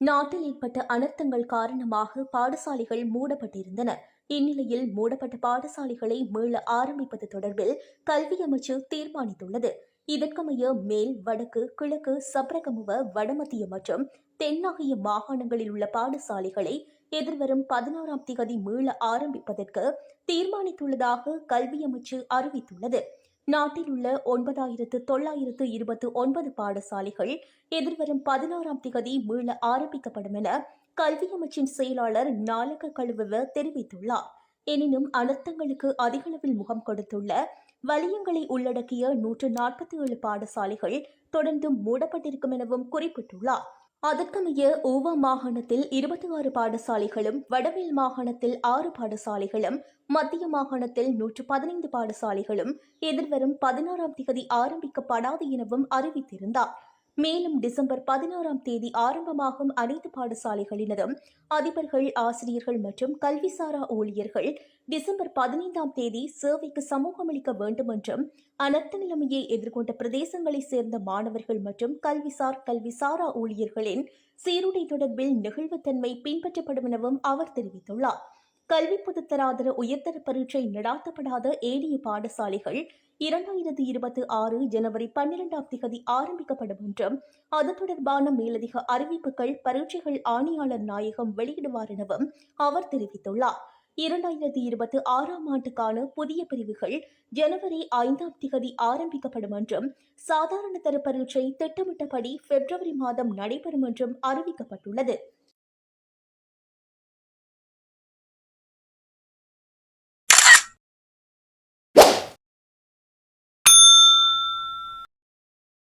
நாட்டில் ஏற்பட்ட அனர்த்தங்கள் காரணமாக பாடசாலைகள் மூடப்பட்டிருந்தன. இந்நிலையில் மூடப்பட்ட பாடசாலைகளை மீள ஆரம்பிப்பது தொடர்பில் கல்வி அமைச்சு தீர்மானித்துள்ளது. இதற்கமைய மேல் வடக்கு கிழக்கு சப்ரகமுவ வடமத்திய மற்றும் தென் ஆகிய மாகாணங்களில் உள்ள பாடசாலைகளை எதிர்வரும் பதினாறாம் திகதி மீள ஆரம்பிப்பதற்கு தீர்மானித்துள்ளதாக கல்வி அமைச்சு அறிவித்துள்ளது. நாட்டில் உள்ள ஒன்பதாயிரத்து தொள்ளாயிரத்து இருபத்து ஒன்பது பாடசாலைகள் எதிர்வரும் பதினாறாம் திகதி மீள ஆரம்பிக்கப்படும் என கல்வி அமைச்சின் செயலாளர் நாலக கழுவ தெரிவித்துள்ளார். எனினும் அனர்த்தங்களுக்கு அதிகளவில் முகம் கொடுத்துள்ள வலியங்களை உள்ளடக்கிய நூற்று நாற்பத்தி ஏழு பாடசாலைகள் தொடர்ந்தும் மூடப்பட்டிருக்கும் எனவும் குறிப்பிட்டுள்ளார். அதற்கமைய ஊவா மாகாணத்தில் இருபத்தி ஆறு பாடசாலைகளும் வடமேல் மாகாணத்தில் ஆறு பாடசாலைகளும் மத்திய மாகாணத்தில் நூற்று பதினைந்து பாடசாலைகளும் எதிர்வரும் பதினாறாம் திகதி ஆரம்பிக்கப்படாது எனவும் அறிவித்திருந்தார். மேலும் டிசம்பர் பதினாறாம் தேதி ஆரம்பமாகும் அனைத்து பாடசாலைகளினதும் அதிபர்கள் ஆசிரியர்கள் மற்றும் கல்விசாரா ஊழியர்கள் டிசம்பர் பதினைந்தாம் தேதி சேவைக்கு சமூகமளிக்க வேண்டும் என்றும் அனர்த்த நிலைமையை எதிர்கொண்ட பிரதேசங்களைச் சேர்ந்த மாணவர்கள் மற்றும் கல்விசார் கல்விசாரா ஊழியர்களின் சீருடை தொடர்பில் நெகிழ்வுத்தன்மை பின்பற்றப்படும் எனவும் அவர் தெரிவித்துள்ளார். கல்வி பொதுத்தராதர உயர்தர பரீட்சை நடாத்தப்படாத ஏனைய பாடசாலைகள் இரண்டாயிரத்தி இருபத்தி ஆறு ஜனவரி பன்னிரெண்டாம் திகதி ஆரம்பிக்கப்படும் என்றும் அது தொடர்பான மேலதிக அறிவிப்புகள் பரீட்சைகள் ஆணையாளர் நாயகம் வெளியிடுவார் எனவும் அவர் தெரிவித்துள்ளார். இரண்டாயிரத்தி இருபத்தி ஆறாம் ஆண்டுக்கான புதிய பிரிவுகள் ஜனவரி ஐந்தாம் திகதி ஆரம்பிக்கப்படும் என்றும் சாதாரண தர பரீட்சை திட்டமிட்டபடி பிப்ரவரி மாதம் நடைபெறும் என்றும் அறிவிக்கப்பட்டுள்ளது.